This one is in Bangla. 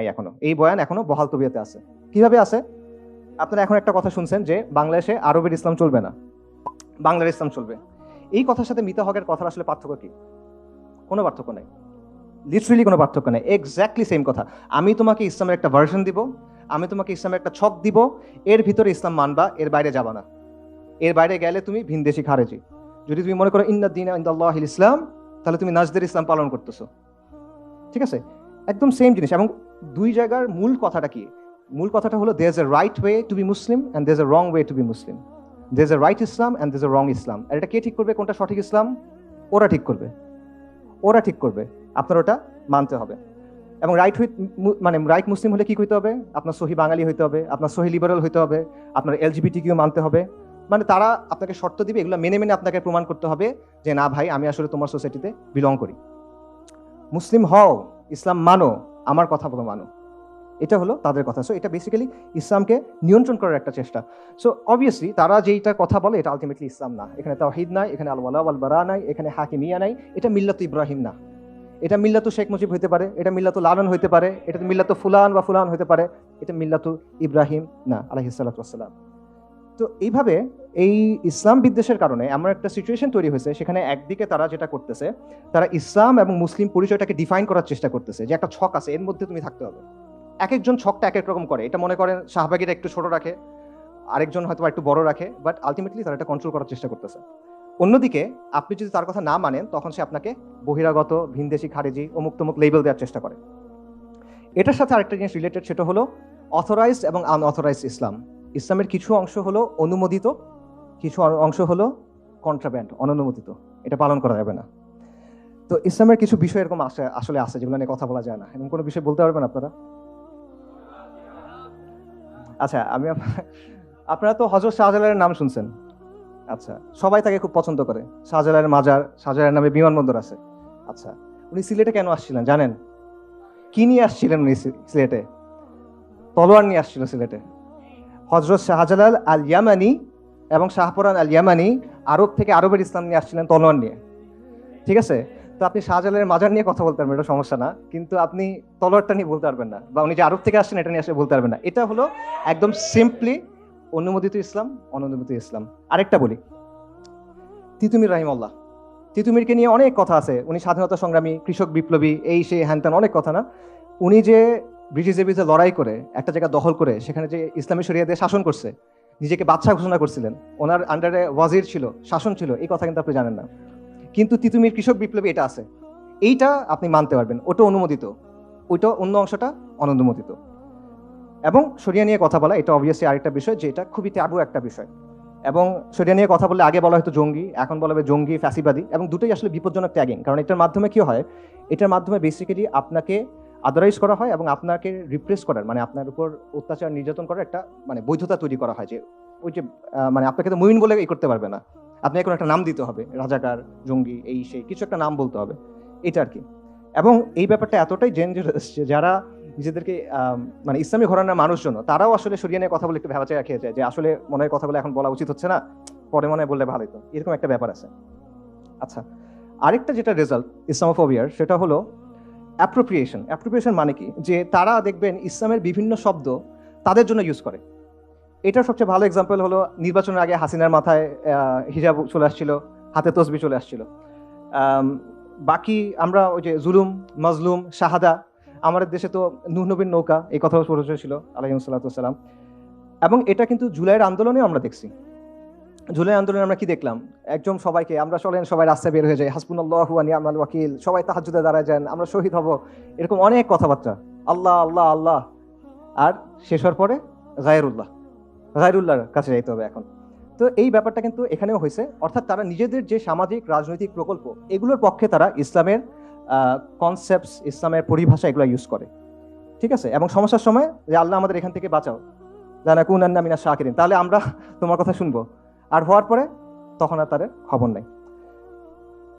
নাই এখনও। এই বয়ান এখনও বহাল তবিয়তে আছে। কীভাবে আছে? আপনারা এখন একটা কথা শুনছেন যে বাংলাদেশে আরবের ইসলাম চলবে না। বাংলার ইসলাম চলবে। এই কথার সাথে মিতা হকের কথার আসলে পার্থক্য কি? কোনো পার্থক্য নেই। লিটারেলি কোনো পার্থক্য নেই। এক্স্যাক্টলি সেম কথা। আমি তোমাকে ইসলামের একটা ভার্সন দিব, আমি তোমাকে ইসলামের একটা ছক দিব, এর ভিতরে ইসলাম মানবা, এর বাইরে যাবা না। এর বাইরে গেলে তুমি ভিনদেশি খারেজি। যদি তুমি মনে করো ইন্দাদ্দিন ইন্দাল্লাহ ইসলাম তাহলে তুমি নাজদের ইসলাম পালন করতেছো। ঠিক আছে? একদম সেম জিনিস। এবং দুই জায়গার মূল কথাটা কি? মূল কথাটা হলো there a right way to be Muslim and there a wrong way to be Muslim there a right Islam and there a wrong Islam আর এটা কে ঠিক করবে? কোনটা সঠিক ইসলাম? ওরা ঠিক করবে। ওরা ঠিক করবে। আপনার ওটা মানতে হবে। এবং রাইট হুইথ মানে রাইট মুসলিম হলে কি হইতে হবে? আপনার সহি বাঙালি হইতে হবে, আপনার সহি লিবারাল হইতে হবে, আপনার এলজিবিটি কিউ মানতে হবে। মানে তারা আপনাকে শর্ত দিবে, এগুলো মেনে মেনে আপনাকে প্রমাণ করতে হবে যে, না ভাই, আমি আসলে তোমার সোসাইটিতে বিলং করি। মুসলিম হও, ইসলাম মানো আমার কথা বলো মানো। এটা হলো তাদের কথা। সো এটা বেসিক্যালি ইসলামকে নিয়ন্ত্রণ করার একটা চেষ্টা। সো অবভিয়াসলি তারা যেইটা কথা বলে, এটা আলটিমেটলি ইসলাম না। এখানে তাহিদ নাই, এখানে আল ওয়ালা আল বারা নাই, এখানে হাকিমিয়া নাই। এটা মিল্লাত ইব্রাহিম না। এটা মিল্লাতু শেখ মুজিব হইতে পারে, এটা মিল্লাতু লালন হইতে পারে, এটা মিল্লাতু ফুলান বা ফুলান হইতে পারে, এটা মিল্লাতু ইব্রাহিম না আলহিসাল্লাম তো এইভাবে এই ইসলাম বিদ্বেষের কারণে এমন একটা সিচুয়েশন তৈরি হয়েছে, সেখানে একদিকে তারা যেটা করতেছে, তারা ইসলাম এবং মুসলিম পরিচয়টাকে ডিফাইন করার চেষ্টা করতেছে যে একটা ছক আছে, এর মধ্যে তুমি থাকতে হবে। এক একজন ছকটা এক এক রকম করে, এটা মনে করেন শাহবাগিরা একটু ছোট রাখে, আরেকজন হয়তো একটু বড় রাখে বাট আলটিমেটলি তারা এটা কন্ট্রোল করার চেষ্টা করতেছে। অন্যদিকে আপনি যদি তার কথা না মানেন, তখন সে আপনাকে বহিরাগত, ভিনদেশি, খারেজি অমুক তমুক লেবেল দেওয়ার চেষ্টা করে। এটার সাথে আরেকটা জিনিস রিলেটেড সেটা হলো অথরাইজড এবং আনঅথরাইজড ইসলাম। ইসলামের কিছু অংশ হলো অনুমোদিত, কিছু অংশ হলো কন্ট্রাব্যান্ড অননুমোদিত। এটা পালন করা যাবে না। তো ইসলামের কিছু বিষয় এরকম আসে, আসলে আছে যেগুলো নিয়ে কথা বলা যায় না। এরকম কোনো বিষয় বলতে পারবেন আপনারা? আচ্ছা আমি আপ- আপনারা তো হজরত শাহজালালের নাম শুনছেন। আচ্ছা সবাই তাকে খুব পছন্দ করে। শাহজালালের মাজার, শাহজালালের নামে বিমানবন্দর আছে। আচ্ছা উনি সিলেটে কেন আসছিলেন জানেন? কি নিয়ে আসছিলেন উনি সিলেটে? তলোয়ার নিয়ে আসছিল সিলেটে। হজরত শাহজালাল আল ইয়ামানি এবং শাহপুরান আল ইয়ামানি আরব থেকে আরবের ইসলাম নিয়ে আসছিলেন তলোয়ার নিয়ে। ঠিক আছে? তো আপনি শাহজালালের মাজার নিয়ে কথা বলতে পারবেন, এটা সমস্যা না। কিন্তু আপনি তলোয়ারটা নিয়ে বলতে পারবেন না বা উনি যে আরব থেকে আসছেন, এটা নিয়ে আসলে বলতে পারবেন না। এটা হলো একদম সিম্পলি অনুমোদিত ইসলাম অনুমোদিত ইসলাম। আরেকটা বলি। তিতুমির রাহিমাল্লাহ তিতুমিরকে নিয়ে অনেক কথা আছে। উনি স্বাধীনতা সংগ্রামী, কৃষক বিপ্লবী, এই সেই হ্যান অনেক কথা না। উনি যে ব্রিটিশের বিরুদ্ধে লড়াই করে একটা জায়গা দখল করে সেখানে যে ইসলামী শরিয়া দিয়ে শাসন করছে, নিজেকে বাচ্চা ঘোষণা করছিলেন। ওনার আন্ডারে ওয়াজির ছিল, শাসন ছিল, এই কথা কিন্তু আপনি জানেন না। কিন্তু তিতুমির কৃষক বিপ্লবী এটা আছে। এইটা আপনি মানতে পারবেন, ওটা অনুমোদিত। ওইটা অন্য অংশটা অননুমোদিত। এবং শরিয়া নিয়ে কথা বলা, এটা অবভিয়াসলি আরেকটা বিষয় যেটা খুবই ট্যাবু একটা বিষয়। এবং শরিয়া নিয়ে কথা বললে আগে বলা হয়তো জঙ্গি, এখন বলা হবে জঙ্গি, ফ্যাসিবাদী, এবং দুটোই আসলে বিপজ্জনক ট্যাগিং কারণ এটার মাধ্যমে কি হয়? এটার মাধ্যমে বেসিক্যালি আপনাকে আদারাইজ করা হয় এবং আপনাকে রিপ্রেস করার মানে আপনার উপর অত্যাচার নির্যাতন করার একটা মানে বৈধতা তৈরি করা হয় যে, ওই যে মানে আপনাকে তো মুমিন বলে এই করতে পারবে না। আপনি এখন একটা নাম দিতে হবে, রাজাকার, জঙ্গি, এই সেই, কিছু একটা নাম বলতে হবে। এটা আর কি এবং এই ব্যাপারটা এতটাই ডেঞ্জারাস যারা নিজেদেরকে মানে ইসলামী ঘরানার মানুষজন, তারাও আসলে সরিয়ে নিয়ে কথা বলে একটু ভেবাচাইয়া খেয়ে যায় যে, আসলে মনে হয় কথাগুলো এখন বলা উচিত হচ্ছে না, পরে মনে হয় বললে ভালো হতো। এরকম একটা ব্যাপার আছে। আচ্ছা আরেকটা যেটা রেজাল্ট ইসলামোফোবিয়ার, সেটা হলো অ্যাপ্রোপ্রিয়েশন অ্যাপ্রোপ্রিয়েশন মানে কি? যে তারা দেখবেন ইসলামের বিভিন্ন শব্দ তাদের জন্য ইউজ করে। এটার সবচেয়ে ভালো এক্সাম্পল হলো নির্বাচনের আগে হাসিনার মাথায় হিজাব চলে আসছিল, হাতে তসবি চলে আসছিল। বাকি আমরা ওই যে জুলুম, মজলুম, শাহাদা, আমাদের দেশে তো নুহ নবীর নৌকা, এই কথাও ছিল আলাইসালাম এবং এটা কিন্তু জুলাইয়ের আন্দোলনেও আমরা দেখছি। জুলাই আন্দোলনে আমরা কি দেখলাম? একজন সবাইকে, আমরা চলেন সবাই রাস্তায় বের হয়ে যাই। হাসপুনাল্লাহু আনি আমাল ওয়াকিল। সবাই তাহাজুদে দাঁড়ায় যান, আমরা শহীদ হব। এরকম অনেক কথাবার্তা। আল্লাহ আল্লাহ আল্লাহ। আর শেষ হওয়ার পরে গায়রুল্লাহ। গায়রুল্লাহর কাছে যাইতে হবে এখন। তো এই ব্যাপারটা কিন্তু এখানেও হয়েছে। অর্থাৎ তারা নিজেদের যে সামাজিক, রাজনৈতিক প্রকল্প, এগুলোর পক্ষে তারা ইসলামের কনসেপ্টস ইসলামের পরিভাষা এগুলো ইউজ করে। ঠিক আছে? এবং সমস্যার সময় যে, আল্লাহ আমাদের এখান থেকে বাঁচাও। জানা কুন আন্না মিনা শাকিরিন। তাহলে আমরা তোমার কথা শুনব। আর হওয়ার পরে তখন আর তাদের খবর নাই।